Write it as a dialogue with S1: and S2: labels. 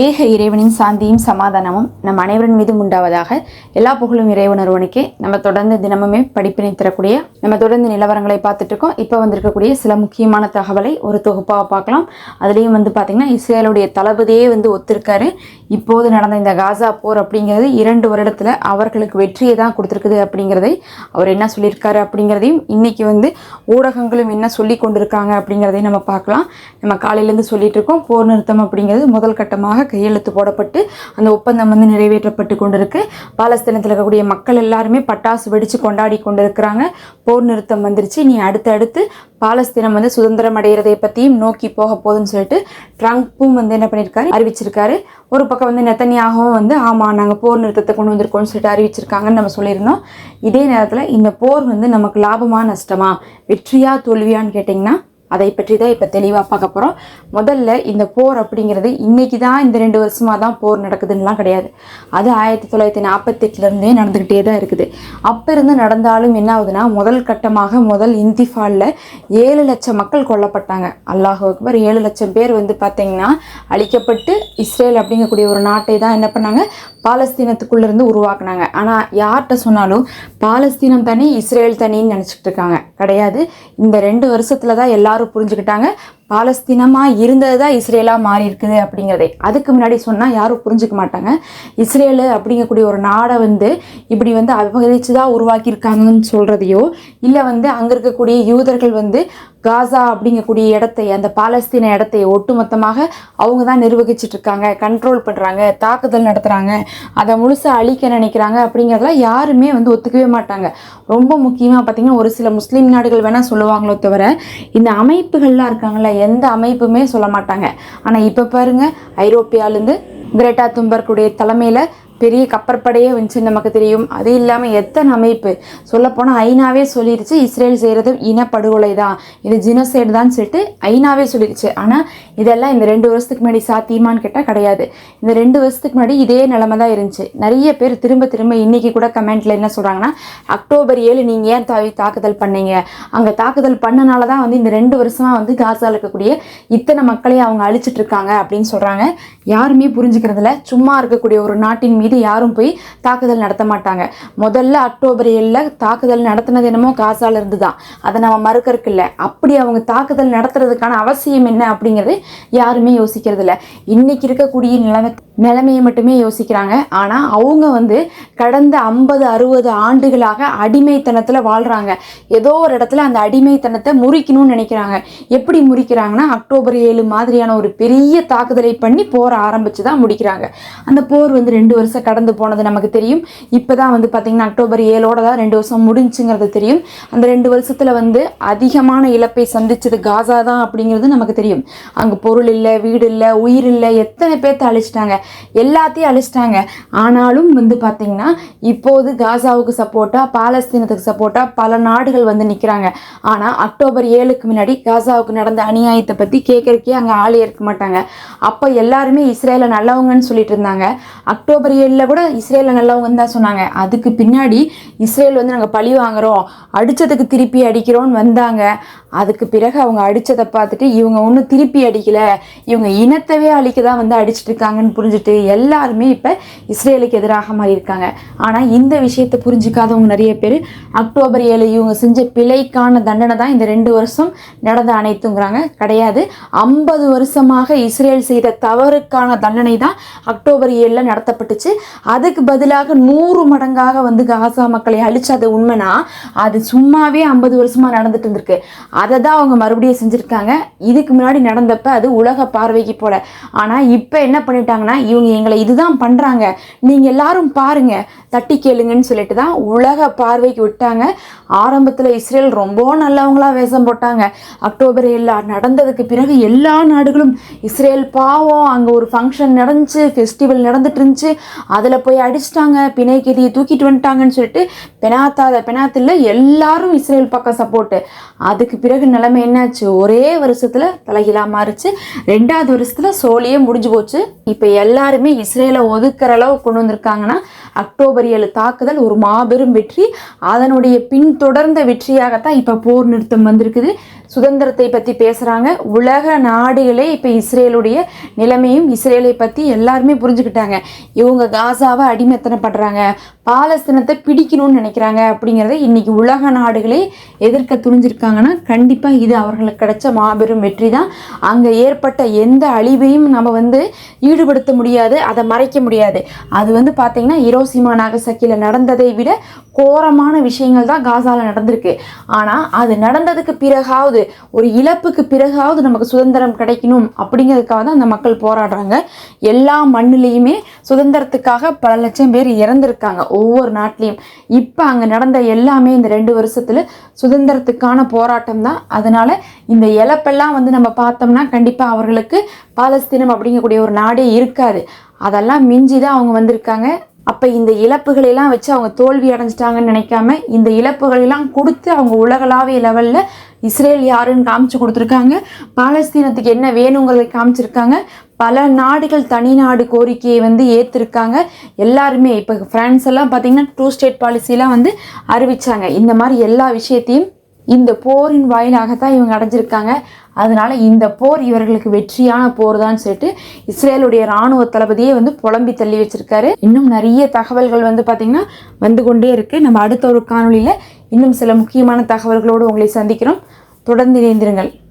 S1: ஏக இறைவனின் சாந்தியும் சமாதானமும் நம் அனைவரின் மீதும் உண்டாவதாக எல்லா புகழும் இறைவன் ஒருவனுக்கே நம்ம தொடர்ந்து தினமுமே படிப்பினை தரக்கூடிய நம்ம தொடர்ந்து நிலவரங்களை பார்த்துட்டு இருக்கோம் இப்போ வந்திருக்கக்கூடிய சில முக்கியமான தகவலை ஒரு தொகுப்பாக பார்க்கலாம். அதுலேயும் வந்து பார்த்திங்கன்னா இஸ்ரேலுடைய தளபதியே வந்து ஒத்திருக்காரு. இப்போது நடந்த இந்த காசா போர் அப்படிங்கிறது இரண்டு வருடத்தில் அவர்களுக்கு வெற்றியை தான் கொடுத்துருக்குது அப்படிங்கிறதை அவர் என்ன சொல்லியிருக்காரு அப்படிங்கிறதையும் இன்றைக்கி வந்து ஊடகங்களும் என்ன சொல்லி கொண்டிருக்காங்க அப்படிங்கிறதையும் நம்ம பார்க்கலாம். நம்ம காலையிலேருந்து சொல்லிட்டு இருக்கோம் போர் நிறுத்தம் அப்படிங்கிறது முதல் கட்டமாக கையெழுத்து போடப்பட்டு அந்த ஒப்பந்தம் வந்து நிறைவேற்றப்பட்டு கொண்டிருக்கு. பாலஸ்தீனத்தில் இருக்கக்கூடிய மக்கள் எல்லாருமே பட்டாசு வெடித்து கொண்டாடி கொண்டிருக்கிறாங்க. போர் நிறுத்தம் வந்துருச்சு. நீ அடுத்தடுத்து பாலஸ்தீனம் வந்து சுதந்திரம் அடைகிறதை பற்றியும் நோக்கி போக போகுதுன்னு சொல்லிட்டு ட்ரம்ப்பும் வந்து என்ன பண்ணியிருக்காரு? அறிவிச்சிருக்காரு. ஒரு பக்கம் வந்து நெத்தனியாகவும் வந்து ஆமாம் நாங்கள் போர் நிறுத்தத்தை கொண்டு வந்திருக்கோம்னு சொல்லிட்டு அறிவிச்சிருக்காங்கன்னு நம்ம சொல்லியிருந்தோம். இதே நேரத்தில் இந்த போர் வந்து நமக்கு லாபமா நஷ்டமா? வெற்றியா தோல்வியான்னு கேட்டிங்கன்னா அதை பற்றி தான் இப்போ தெளிவாக பார்க்க போகிறோம் முதல்ல இந்த போர் அப்படிங்கிறது இன்றைக்கி தான் இந்த ரெண்டு வருஷமாக தான் போர் நடக்குதுன்னெலாம் கிடையாது. அது ஆயிரத்தி தொள்ளாயிரத்தி நாற்பத்தெட்டுலேருந்தே நடந்துக்கிட்டே தான் இருக்குது. அப்போ இருந்து நடந்தாலும் என்ன ஆகுதுன்னா முதல் கட்டமாக முதல் இந்திஃபாலில் ஏழு லட்சம் மக்கள் கொல்லப்பட்டாங்க. அல்லாஹ் அக்பர் ஏழு லட்சம் பேர் வந்து பார்த்திங்கன்னா அழிக்கப்பட்டு இஸ்ரேல் அப்படிங்கக்கூடிய ஒரு நாட்டை தான் என்ன பண்ணாங்க? பாலஸ்தீனத்துக்குள்ளேருந்து உருவாக்குனாங்க. ஆனால் யார்கிட்ட சொன்னாலும் பாலஸ்தீனம் தனி இஸ்ரேல் தனின்னு நினச்சிட்டு இருக்காங்க. கிடையாது. இந்த ரெண்டு வருஷத்தில் தான் எல்லாரும் புரிஞ்சுக்கிட்டாங்க. பாலஸ்தீனமாக இருந்தது தான் இஸ்ரேலாக மாறி இருக்குது அப்படிங்கிறதே. அதுக்கு முன்னாடி சொன்னால் யாரும் புரிஞ்சுக்க மாட்டாங்க. இஸ்ரேலு அப்படிங்கக்கூடிய ஒரு நாடை வந்து இப்படி வந்து அபகரித்து தான் உருவாக்கியிருக்காங்கன்னு சொல்கிறதையோ இல்லை வந்து அங்கே இருக்கக்கூடிய யூதர்கள் வந்து காசா அப்படிங்கக்கூடிய இடத்தை அந்த பாலஸ்தீன இடத்தை ஒட்டுமொத்தமாக அவங்க தான் நிர்வகிச்சிட்டு இருக்காங்க கண்ட்ரோல் பண்ணுறாங்க தாக்குதல் நடத்துகிறாங்க அதை முழுசாக அழிக்க நினைக்கிறாங்க அப்படிங்கிறதெல்லாம் யாருமே வந்து ஒத்துக்கவே மாட்டாங்க. ரொம்ப முக்கியமாக பார்த்தீங்கன்னா ஒரு சில முஸ்லீம் நாடுகள் வேணால் சொல்லுவாங்களோ தவிர இந்த அமைப்புகள்லாம் இருக்காங்களா எந்த அமைப்புமே சொல்ல மாட்டாங்க. ஆனால் இப்போ பாருங்க ஐரோப்பியாவிலேருந்து கிரேட்டா தும்பர்க்குடைய தலைமையில் பெரிய கப்பற்படையே வந்துச்சு நமக்கு தெரியும். அது இல்லாமல் எத்தனை அமைப்பு? சொல்லப்போனால் ஐநாவே சொல்லிருச்சு இஸ்ரேல் செய்கிறது இனப்படுகொலை தான் இது ஜினோசைடு தான் சொல்லிட்டு ஐநாவே சொல்லிருச்சு. ஆனால் இதெல்லாம் இந்த ரெண்டு வருஷத்துக்கு முன்னாடி சாத்தியமான்னு கேட்டால் கிடையாது. இந்த ரெண்டு வருஷத்துக்கு முன்னாடி இதே நிலமை தான் இருந்துச்சு. நிறைய பேர் திரும்ப திரும்ப இன்னைக்கு கூட கமெண்ட்டில் என்ன சொல்கிறாங்கன்னா அக்டோபர் ஏழு நீங்கள் ஏன் தாவி தாக்குதல் பண்ணீங்க? அங்கே தாக்குதல் பண்ணனால தான் வந்து இந்த ரெண்டு வருஷமாக வந்து காசாக இருக்கக்கூடிய இத்தனை மக்களையும் அவங்க அழிச்சிட்ருக்காங்க அப்படின்னு சொல்கிறாங்க யாருமே புரிஞ்சுக்கிறதில்ல. சும்மா இருக்கக்கூடிய ஒரு நாட்டின் மீது யாரும் போய் தாக்குதல் நடத்த மாட்டாங்க. முதல்ல அக்டோபர் ஏழில் தாக்குதல் நடத்தினது என்னமோ காசால இருந்து தான் அதை நம்ம மறுக்கறக்கு இல்லை. அப்படி அவங்க தாக்குதல் நடத்துறதுக்கான அவசியம் என்ன அப்படிங்கிறது யாருமே யோசிக்கிறது இல்லை இன்னைக்கு இருக்கக்கூடிய நிலைமை நிலைமையை மட்டுமே யோசிக்கிறாங்க. ஆனால் அவங்க வந்து கடந்த ஐம்பது அறுபது ஆண்டுகளாக அடிமைத்தனத்தில் வாழ்கிறாங்க ஏதோ ஒரு இடத்துல அந்த அடிமைத்தனத்தை முறிக்கணும்னு நினைக்கிறாங்க. எப்படி முறிக்கிறாங்கன்னா அக்டோபர் ஏழு மாதிரியான ஒரு பெரிய தாக்குதலை பண்ணி போரை ஆரம்பித்து தான் முடிக்கிறாங்க. அந்த போர் வந்து ரெண்டு வருஷம் கடந்து போனது நமக்கு தெரியும். இப்போ தான் வந்து பார்த்திங்கன்னா அக்டோபர் ஏழோட தான் ரெண்டு வருஷம் முடிஞ்சுங்கிறது தெரியும். அந்த ரெண்டு வருஷத்தில் வந்து அதிகமான இழப்பை சந்திச்சது காசா தான் அப்படிங்கிறது நமக்கு தெரியும். அங்கே பொருள் இல்லை வீடு இல்லை உயிர் இல்லை எத்தனை பேர்த்த அழிச்சிட்டாங்க. எல்லாத்தையும் அழிச்சிட்டாங்க. ஆனாலும் வந்து பார்த்திங்கன்னா இப்போது காசாவுக்கு சப்போர்ட்டாக பாலஸ்தீனத்துக்கு சப்போர்ட்டாக பல நாடுகள் வந்து நிற்கிறாங்க ஆனால் அக்டோபர் ஏழுக்கு முன்னாடி காசாவுக்கு நடந்த அநியாயத்தை பற்றி கேட்குறக்கே அங்கே ஆளே இருக்க மாட்டாங்க. அப்போ எல்லாருமே இஸ்ரேலை நல்லவங்கன்னு சொல்லிட்டு இருந்தாங்க. அக்டோபர் இஸ்ரேலில் கூட இஸ்ரேலில் நல்லவங்க தான் சொன்னாங்க. அதுக்கு பின்னாடி இஸ்ரேல் வந்து நாங்கள் பழி வாங்குகிறோம் அடித்ததுக்கு திருப்பி அடிக்கிறோம்னு வந்தாங்க. அதுக்கு பிறகு அவங்க அடித்ததை பார்த்துட்டு இவங்க ஒன்றும் திருப்பி அடிக்கலை. இவங்க இனத்தவே அழிக்க தான் வந்து அடிச்சிட்டு இருக்காங்கன்னு புரிஞ்சுட்டு எல்லாருமே இப்போ இஸ்ரேலுக்கு எதிராக மாறி இருக்காங்க. ஆனால் இந்த விஷயத்தை புரிஞ்சுக்காதவங்க நிறைய பேர் அக்டோபர் ஏழு இவங்க செஞ்ச பிழைக்கான தண்டனை தான் இந்த ரெண்டு வருஷம் நடந்த அனைத்துங்கிறாங்க. கிடையாது. ஐம்பது வருஷமாக இஸ்ரேல் செய்த தவறுக்கான தண்டனை தான் அக்டோபர் ஏழில் நடத்தப்பட்டுச்சு. அதுக்கு பதிலாக நூறு மடங்காக வந்து காசா மக்களை அழிச்சது உண்மைனா அது சும்மாவே ஐம்பது வருஷமாக நடந்துட்டு இருந்திருக்கு. அதை தான் அவங்க மறுபடியும் செஞ்சுருக்காங்க. இதுக்கு முன்னாடி நடந்தப்ப அது உலக பார்வைக்கு போல. ஆனால் இப்போ என்ன பண்ணிட்டாங்கன்னா இவங்க எங்களை இதுதான் பண்ணுறாங்க நீங்கள் எல்லாரும் பாருங்க. தட்டி கேளுங்கன்னு சொல்லிட்டு தான் உலக பார்வைக்கு விட்டாங்க. ஆரம்பத்தில் இஸ்ரேல் ரொம்ப நல்லவங்களா வேஷம் போட்டாங்க. அக்டோபர் எல்லா நடந்ததுக்கு பிறகு எல்லா நாடுகளும் இஸ்ரேல் பாவம் அங்கே ஒரு ஃபங்க்ஷன் நடந்துச்சு ஃபெஸ்டிவல் நடந்துட்டு இருந்துச்சு. அதில் போய் அடிச்சிட்டாங்க பிணை கீதியை தூக்கிட்டு வந்துட்டாங்கன்னு சொல்லிட்டு பெனாத்தாத பெனாத்தில் எல்லாரும் இஸ்ரேல் பக்கம் சப்போர்ட்டு அதுக்கு பிறகு நிலைமை என்னாச்சு? ஒரே வருஷத்தில் தலைகீழாக மாறிச்சு. ரெண்டாவது வருஷத்தில் சோழியே முடிஞ்சு போச்சு. இப்போ எல்லாருமே இஸ்ரேலை ஒதுக்குற அளவு கொண்டு வந்திருக்காங்கன்னா அக்டோபர் ஏழு தாக்குதல் ஒரு மாபெரும் வெற்றி. அதனுடைய பின்தொடர்ந்த வெற்றியாகத்தான் இப்போ போர் நிறுத்தம் வந்திருக்குது. சுதந்திரத்தை பற்றி பேசுகிறாங்க உலக நாடுகளே இப்போ இஸ்ரேலுடைய நிலைமையும் இஸ்ரேலை பற்றி எல்லாருமே புரிஞ்சுக்கிட்டாங்க. இவங்க காசாவை அடிமைத்தனப்படுறாங்க. பாலஸ்தீனத்தை பிடிக்கணும்னு நினைக்கிறாங்க அப்படிங்கிறத இன்றைக்கி உலக நாடுகளே எதிர்க்க துணிஞ்சிருக்காங்கன்னா கண்டிப்பாக இது அவர்களுக்கு கிடைச்ச மாபெரும் வெற்றி தான் அங்கே ஏற்பட்ட எந்த அழிவையும் நம்ம வந்து ஈடுபடுத்த முடியாது அதை மறைக்க முடியாது. அது வந்து பார்த்திங்கன்னா இரோசிமா நாகசக்கியில் நடந்ததை விட கோரமான விஷயங்கள் தான் காசாவில் நடந்திருக்கு. ஆனால் அது நடந்ததுக்கு பிறகாவது ஒரு இழப்புக்கு பிறகாவது நமக்கு சுதந்திரம் கிடைக்கணும் அப்படிங்கிறதுக்காக தான் அந்த மக்கள் போராடுறாங்க. எல்லா மண்ணுலேயுமே சுதந்திரத்துக்காக பல லட்சம் பேர் இறந்துருக்காங்க ஒவ்வொரு நாட்டிலையும். இப்போ அங்கே நடந்த எல்லாமே இந்த ரெண்டு வருஷத்தில் சுதந்திரத்துக்கான போராட்டம் தான். அதனால் இந்த இழப்பெல்லாம் வந்து நம்ம பார்த்தோம்னா கண்டிப்பாக அவர்களுக்கு பாலஸ்தீனம் அப்படிங்கக்கூடிய ஒரு நாடே இருக்காது. அதெல்லாம் மிஞ்சி தான் அவங்க வந்திருக்காங்க. அப்போ இந்த இழப்புகளெல்லாம் வச்சு அவங்க தோல்வி அடைஞ்சிட்டாங்கன்னு நினைக்காம இந்த இழப்புகளெல்லாம் கொடுத்து அவங்க உலகளாவிய லெவலில் இஸ்ரேல் யாருன்னு காமிச்சு கொடுத்துருக்காங்க. பாலஸ்தீனத்துக்கு என்ன வேணுங்கிறதை காமிச்சிருக்காங்க. பல நாடுகள் தனி நாடு கோரிக்கையை வந்து ஏற்றிருக்காங்க எல்லாருமே இப்போ ஃப்ரான்ஸ் எல்லாம் பார்த்திங்கன்னா டூ ஸ்டேட் பாலிசிலாம் வந்து அறிவிச்சாங்க. இந்த மாதிரி எல்லா விஷயத்தையும் இந்த போரின் வாயிலாகத்தான் இவங்க அடைஞ்சிருக்காங்க. அதனால இந்த போர் இவர்களுக்கு வெற்றியான போர் தான் சொல்லிட்டு இஸ்ரேலுடைய ராணுவ தளபதியே வந்து புலம்பி தள்ளி வச்சிருக்காரு. இன்னும் நிறைய தகவல்கள் வந்து பார்த்திங்கன்னா வந்து கொண்டே இருக்கு. நம்ம அடுத்த ஒரு காணொலியில் இன்னும் சில முக்கியமான தகவல்களோடு உங்களை சந்திக்கிறோம். தொடர்ந்து இணைந்திருங்கள்.